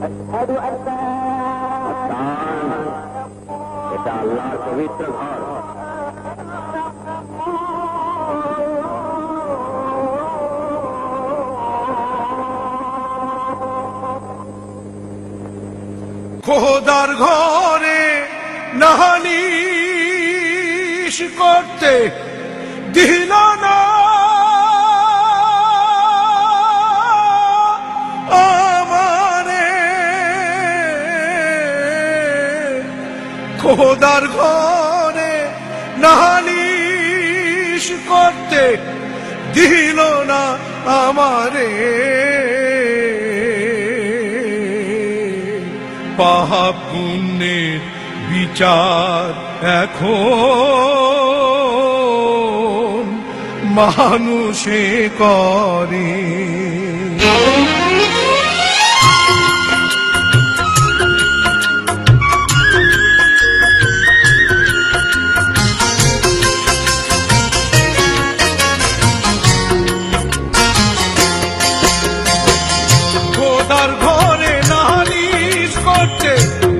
أشهد أن لا এটা আল্লাহর পবিত্র ঘর খোদার ঘরে নাহানিস করতে দিল না খোদার ঘরে নাহানিস করতে দিল না আমারে। পাহা পুণ্যের বিচার এখন মানুষে করে।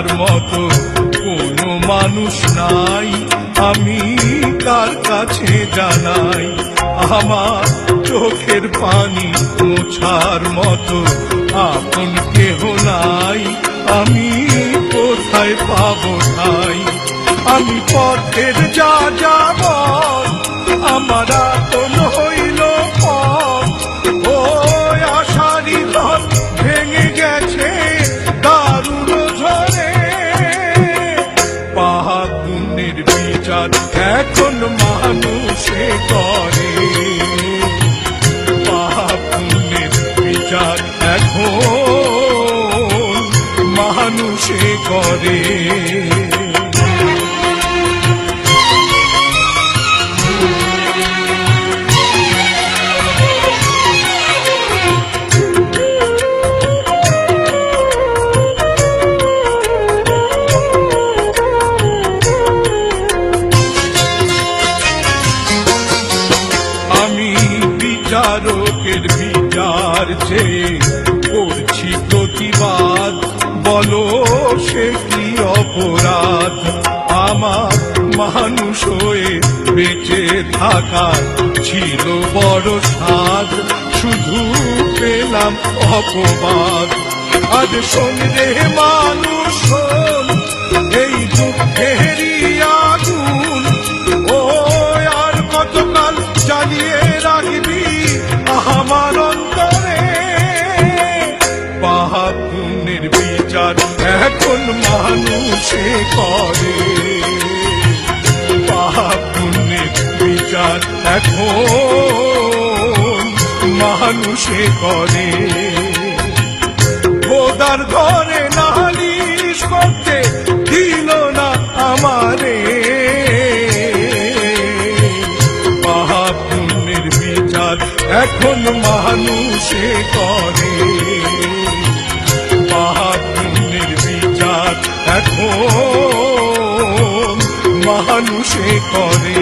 শোনার মতো কোনো মানুষ নাই। আমি কার কাছে জানাই? আমার চোখের পানি মোছার মতো আপন কেহ নাই। আমি কোথায় পাবো ঠাই? আমি পথের যা যাব আমার আপন বিচার এখন মানুষে করে। পাপের বিচার এখন মানুষে করে। হয়ে বেঁচে থাকার ছিল বড় স্বাদ। শুধু পেলাম অপবাদ। আজ সন্ধে মানুষ এই দুঃখেরই আগুন। ও, আর কতকাল জ্বালিয়ে রাখবি আমার অন্তরে? বিচার এখন মানুষে করে। বিচার এখন মানুষে করে। খোদার ঘরে নালিশ করতে দিল না আমারে। মহাপুণ্যের বিচার এখন মানুষে করে। মহাপুণ্যের বিচার এখন মানুষে করে।